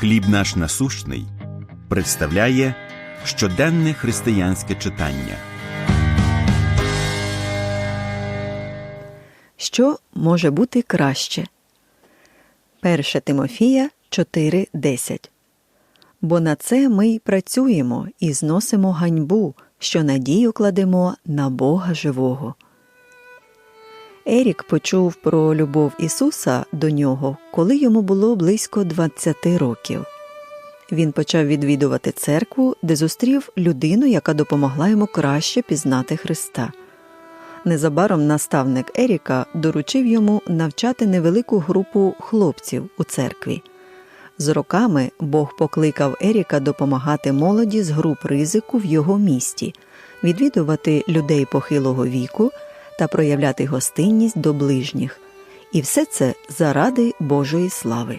Хліб наш насущний представляє щоденне християнське читання. Що може бути краще? 1 Тимофія 4.10 Бо на це ми й працюємо і зносимо ганьбу, що надію кладемо на Бога живого. Ерік почув про любов Ісуса до нього, коли йому було близько 20 років. Він почав відвідувати церкву, де зустрів людину, яка допомогла йому краще пізнати Христа. Незабаром наставник Еріка доручив йому навчати невелику групу хлопців у церкві. З роками Бог покликав Еріка допомагати молоді з груп ризику в його місті, відвідувати людей похилого віку та проявляти гостинність до ближніх. І все це заради Божої слави.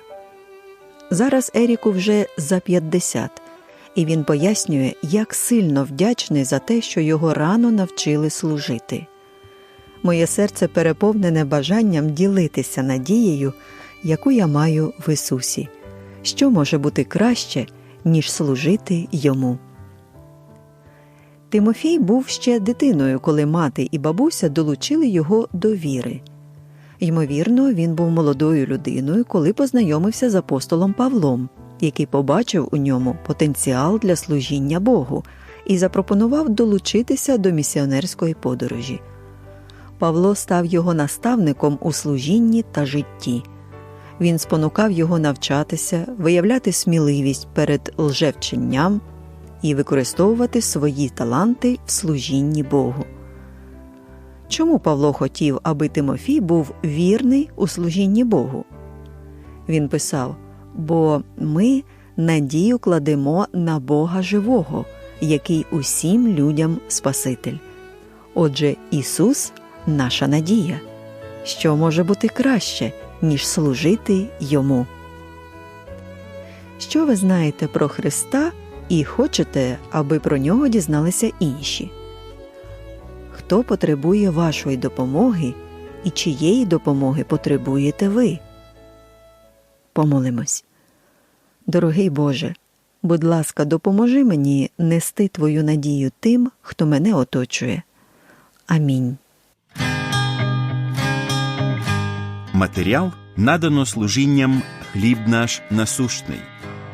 Зараз Еріку вже за 50, і він пояснює, як сильно вдячний за те, що його рано навчили служити. Моє серце переповнене бажанням ділитися надією, яку я маю в Ісусі, що може бути краще, ніж служити йому. Тимофій був ще дитиною, коли мати і бабуся долучили його до віри. Ймовірно, він був молодою людиною, коли познайомився з апостолом Павлом, який побачив у ньому потенціал для служіння Богу і запропонував долучитися до місіонерської подорожі. Павло став його наставником у служінні та житті. Він спонукав його навчатися, виявляти сміливість перед лжевченням і використовувати свої таланти в служінні Богу. Чому Павло хотів, аби Тимофій був вірний у служінні Богу? Він писав: Бо ми надію кладемо на Бога живого, який усім людям Спаситель. Отже, Ісус наша надія, що може бути краще, ніж служити Йому. Що ви знаєте про Христа і хочете, аби про нього дізналися інші? Хто потребує вашої допомоги і чиєї допомоги потребуєте ви? Помолимось. Дорогий Боже, будь ласка, допоможи мені нести Твою надію тим, хто мене оточує. Амінь. Матеріал надано служінням Хліб наш насущний.